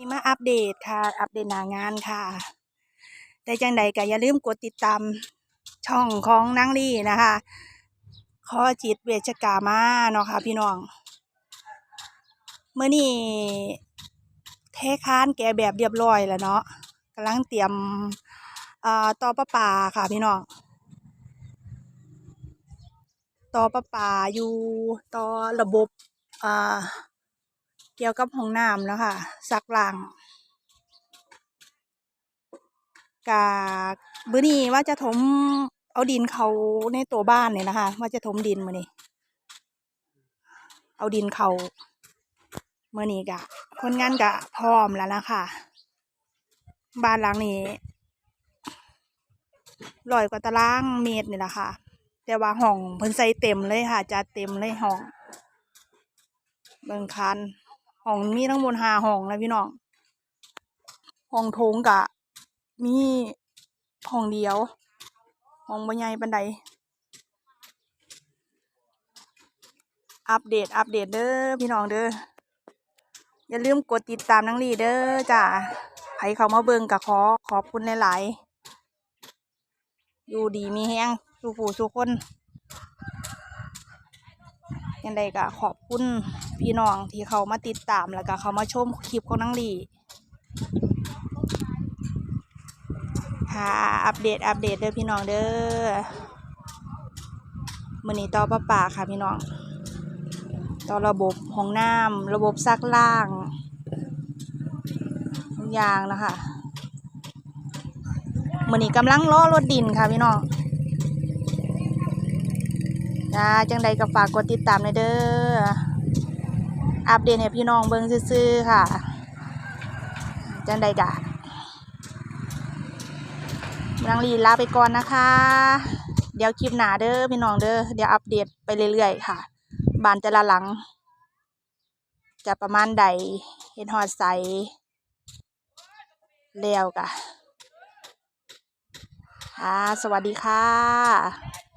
นี่มาอัปเดตค่ะ อัปเดตหน้างานค่ะ แต่จังใดก็อย่าลืมกดติดตามช่องของนางลี่นะคะขอจิตเวชกามาเนาะค่ะพี่น้องเมื่อนี้เทค้านแกแบบเรียบร้อยแล้วเนาะกำลังเตรียมเอ่อต่อประปาค่ะพี่น้องต่อประปาอยู่ต่อระบบอ่า เกี่ยวกับห้องน้ำแล้วค่ะซักล้างกาบื้อนี้ว่าจะถมเอาดินเขาในตัวบ้านเนี่ยนะคะ ว่าจะถมดินมานี่เอาดินเขาเมื่อนี้กะคนงานกะพร้อมแล้วนะคะบ้านหลังนี้ร้อยกว่าตารางเมตรนี่แหละค่ะ แต่ว่าห้องเพิ่นใส่เต็มเลยค่ะจัดเต็มเลยห้อง เบิ่งคัน ห้องมีทั้งหมดห้าห้องนะพี่น้องห้องโถงกะ มีห้องเดียวห้องบ่ใหญ่ปานใดอัปเดตอัปเดตเด้อพี่น้องเด้ออย่าลืมกดติดตามนังลีเด้อจ้าใครเขามาเบิ่งกะขอขอบคุณหลายๆอยู่ดีมีแฮงสู่ผู้สู่คนยังไงก็ขอบคุณ พี่น้องที่เขามาติดตามแล้วก็เขามาชมคลิปของนังลีค่ะอัปเดตอัปเดตเด้อพี่น้องเด้อมือนี้ต่อประปาค่ะพี่น้องต่อระบบห้องน้ำระบบซักล่างทุกอย่างนะคะมือนี้กำลังล้อรถดินค่ะพี่น้องจ้าจังใดก็ฝากกดติดตามหน่อยเด้อ อัปเดตให้พี่น้องเบิ่งซื่อๆค่ะ จังใดกะนางลีลาไปก่อนนะคะ เดี๋ยวคลิปหนาเด้อพี่น้องเด้อเดี๋ยวอัปเดตไปเรื่อยๆ ค่ะบานแต่ละหลัง จะประมาณใดเห็นหอดใสแล้วกะค่ะสวัสดีค่ะ